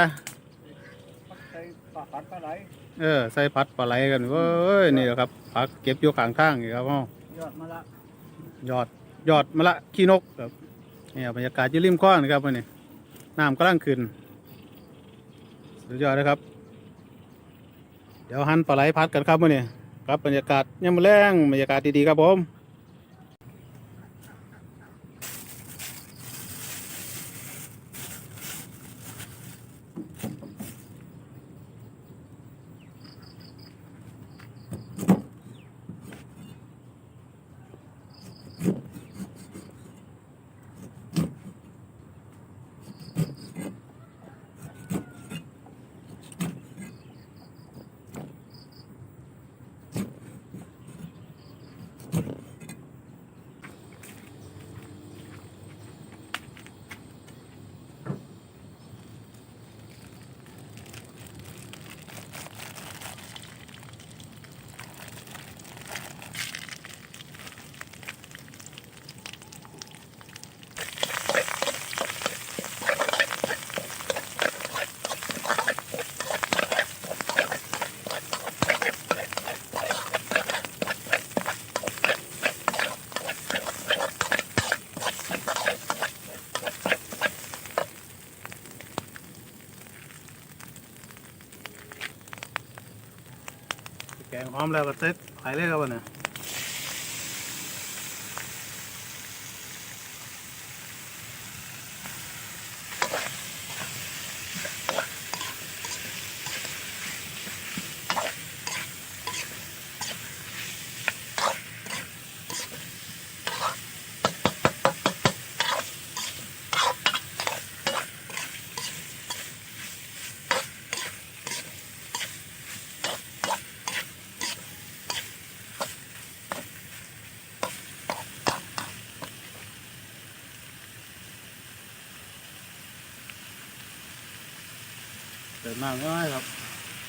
อะใส่ปลาขัดปลาไหลเออใส่ผัดปลาไหลกันเว้ยนี่แหละครับผักเก็บอยู่ข้างทางนี่ครับพ่อยอดมาละยอดยอดมะละขี้นกครับนี่บรรยากาศอยู่ริมคลองนะครับวันนี้น้ำกำลังขึ้นสุดยอดเลยครับ เดี๋ยวหั่นปลาไหลพัดกันครับวันนี้ครับบรรยากาศยามมื้อแรงบรรยากาศดีๆครับผม แกงพร้อ เตไปเลยครับวันนี้เดินมาง่ายครับ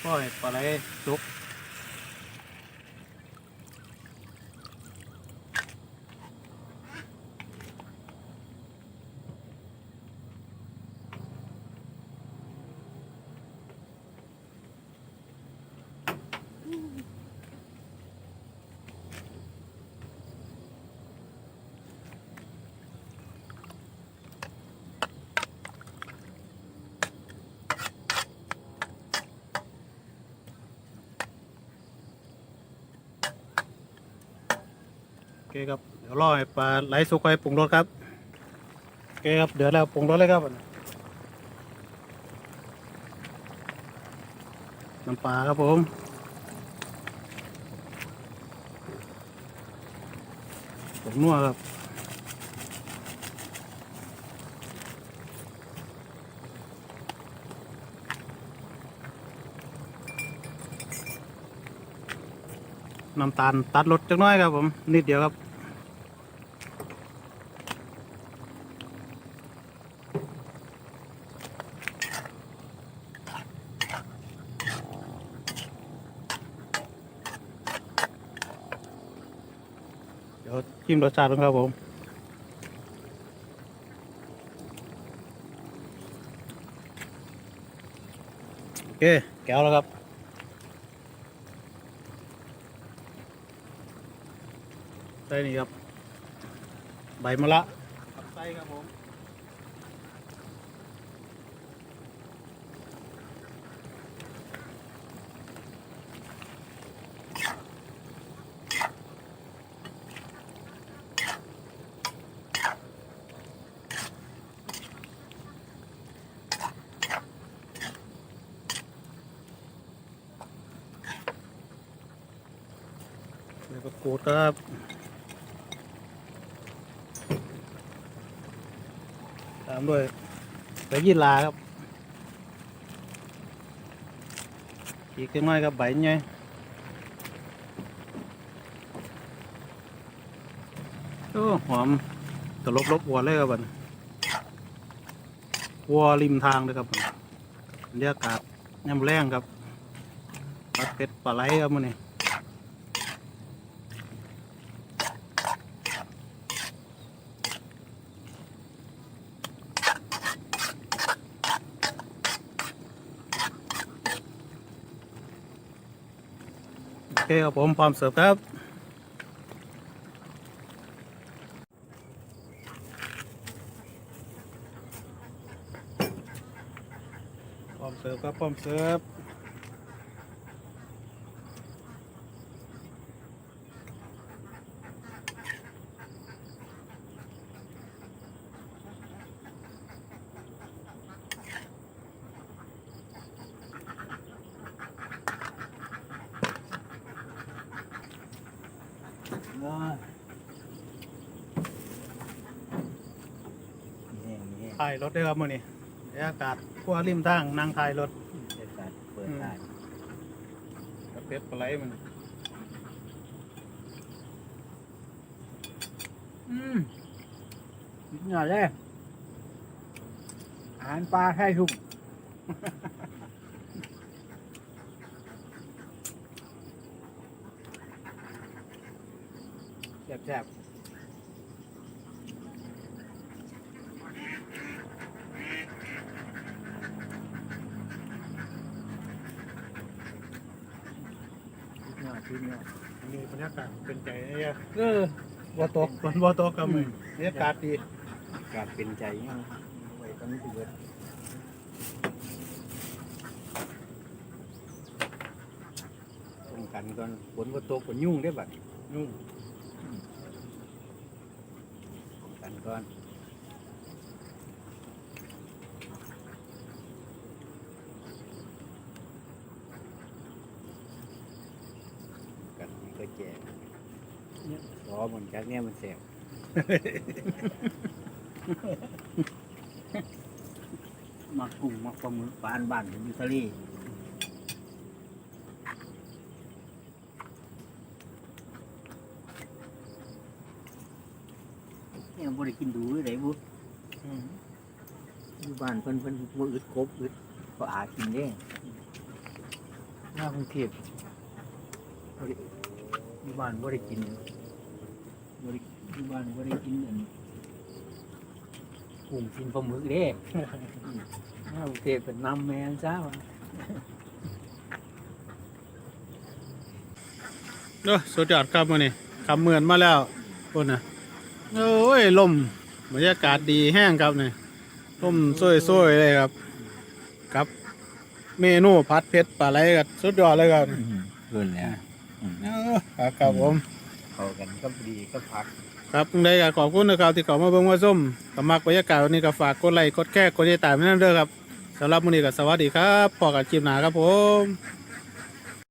ปล่อยปลาไหลจุก เคครับเดี๋ยวรอให้ปลาไหลสุกไปปรุงรสครับโอเคครับเดี๋ยวเราปรุงรสเลยครับน้ำปลาครับผมผมนัวครับ น้ำตาลตัดรสจักน้อยครับผม นิดเดียวครับ เดี๋ยวชิมรสชาติครับผมโอเคแก้วแล้วครับ ใส่นี่ครับ ใบมะละครับใส่ครับผมแล้วก็กรูดครับามด้วยใบยี่ลาครับ อีกเล็กน้อยครับใบไงโอ้หอมตลบลบวัวเลยครับบันวัวริมทางเลยครับบัดบรรยากาศย่ำแรงครับปัดเป็ดปลาไหลครับมันนี่ เคครับผมพร้อมเสิร์ฟครับ พร้อมเสิร์ฟครับ พร้อมเสิร์ฟ นี่นี่ถ่ายรถด้วยครับมื่อนี้บรรยากาศขั้วริมทางนั่งถ่ายรถเปิดการเปิดได้กระเป็ดปลาไหลมันอืมนี่แหละอาหารปลาไทยทุ่ง ซ่บยอดขึ้นยอดมีบรรยากาศเป็นใจเนี่ยๆเออบัวตกฝนบัวตกกับมืออบรรยากาศดีกาดเป็นใจยังไว้ตอนนี้ถือว่าป้องกันก่อนฝนก็ตกฝนยุ่งได้บัดนุ่มป้อง ก่อนกันนี่ก็แจกเนี่ยรอเหมือนกันเนี่ยมันแสบมักกุ้งมักปลาหมึกปลาอันบ้านผมอยู่ทะเลเนี่ย บ่ได้กินดูเลยได้บุอืมอยู่บ้านเพิ่นเพิ่นบ่อึดกบอึดก็อากินเด้หน้ากรุงเทพบ่ได้อยู่บ้านบ่ได้กินบ่ได้อยู่บ้านบ่ได้กินอันกุ้งกินปลาหมึกเด้หน้ากรุงเทพเป็นน้ำแมนซะวะเด้อสุดยอดครับมื่อนี้คำเหมือนมาแล้วคนน่ะ โอ้ยลมบรรยากาศดีแห้งครับนี่ลมสวยๆเลยครับ ครับ เมนูผัดเผ็ดปลาไหลกับสุดยอดเลยครับเกินแล้วเออครับผมเข้ากันก็ดีก็พักครับยังไงก็ขอบคุณนะครับที่เขามาเบิ่งมาส้มกับมักบรรยากาศวันนี้ก็ฝากกดไลค์กดแชร์กดติดตามไว้นั่นเด้อครับสำหรับมื้อนี้ก็สวัสดีครับพอกันคลิปหน้าครับผม